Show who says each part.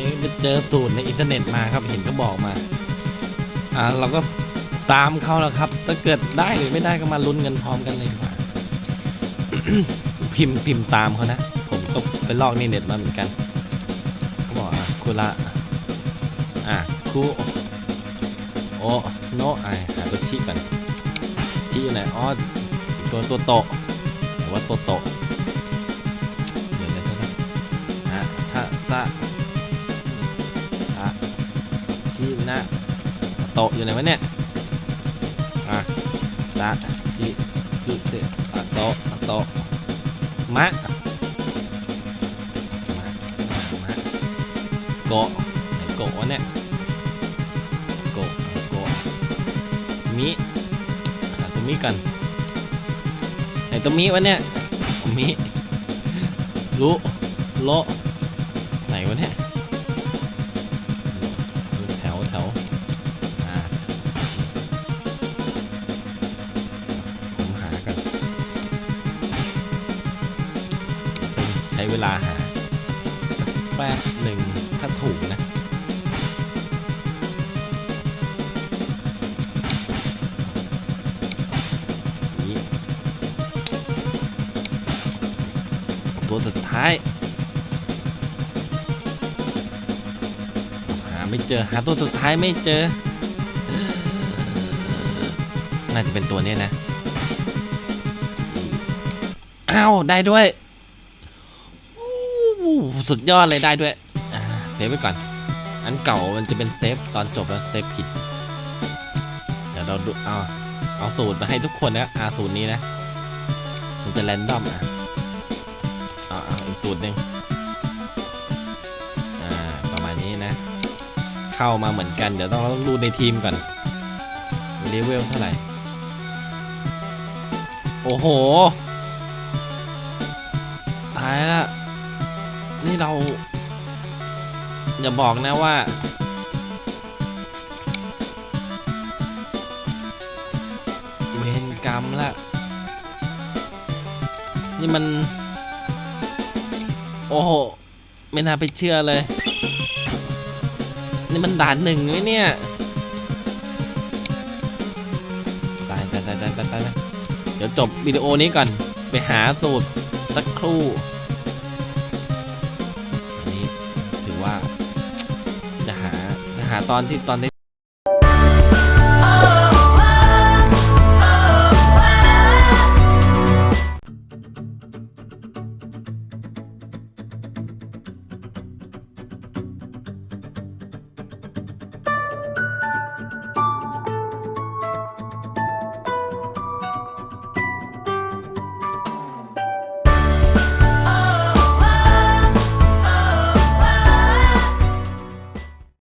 Speaker 1: นี้เจอสูตรในอินเทอร์เน็ตมาครับเห็นก็บอกมา อ่าเราก็ตามเขาแล้วครับ ถ้าเกิดได้หรือไม่ได้ก็มาลุ้นกันพร้อมกันเลยกว่าพิมพ์พิมพ์ตามเขานะ ผมก็ไปลอกในเน็ตมาเหมือนกันเขาบอกคุระอะคูโอโนอะหาตัวชี้ก่อนชี้อยู่ไหนอ๋อตัวตัวโตหรือว่าตัวโตเดี๋ยวเดี๋ยวนะอะถ้าถ้าะชี้นะโตอยู่ไหนวะเนี่ยอะตะชิสุเจอะโตอะโตมะมะมะโกะไหนโกะวะเนี่ยโกะโกะมิหาตัวมิกันไหนตัวมิวะเนี่ยมิรุโลไหนวะเนี่ย ช้เวลาหาแป๊บหนึ่งถ้าถูกนะนี่ตัวสุดท้าย หาไม่เจอ หาตัวสุดท้ายไม่เจอ น่าจะเป็นตัวนี้นะ อ้าว ได้ด้วย สุดยอดเลยได้ด้วยเซฟไว้ก่อน อันเก่ามันจะเป็นเซฟตอนจบแล้วเซฟผิด เดี๋ยวเราดูเอาเอาสูตรมาให้ทุกคนนะอาสูตรนี้นะ มันจะแรนดอมอะเอาเอาอีกสูตรหนึ่งอ่าประมาณนี้นะ เข้ามาเหมือนกัน เดี๋ยวต้องต้องดูในทีมก่อนเลเวลเท่าไหร่ โอ้โห ตายละ นี่เรา อย่าบอกนะว่า เวรกรรมละ นี่มัน โอ้โห ไม่น่าไปเชื่อเลย นี่มันด่านหนึ่งเลยเนี่ย ตายตายตายตายตายตายเดี๋ยวจบวิดีโอนี้ก่อน ไปหาสูตรสักครู่ หาตอนที่ตอน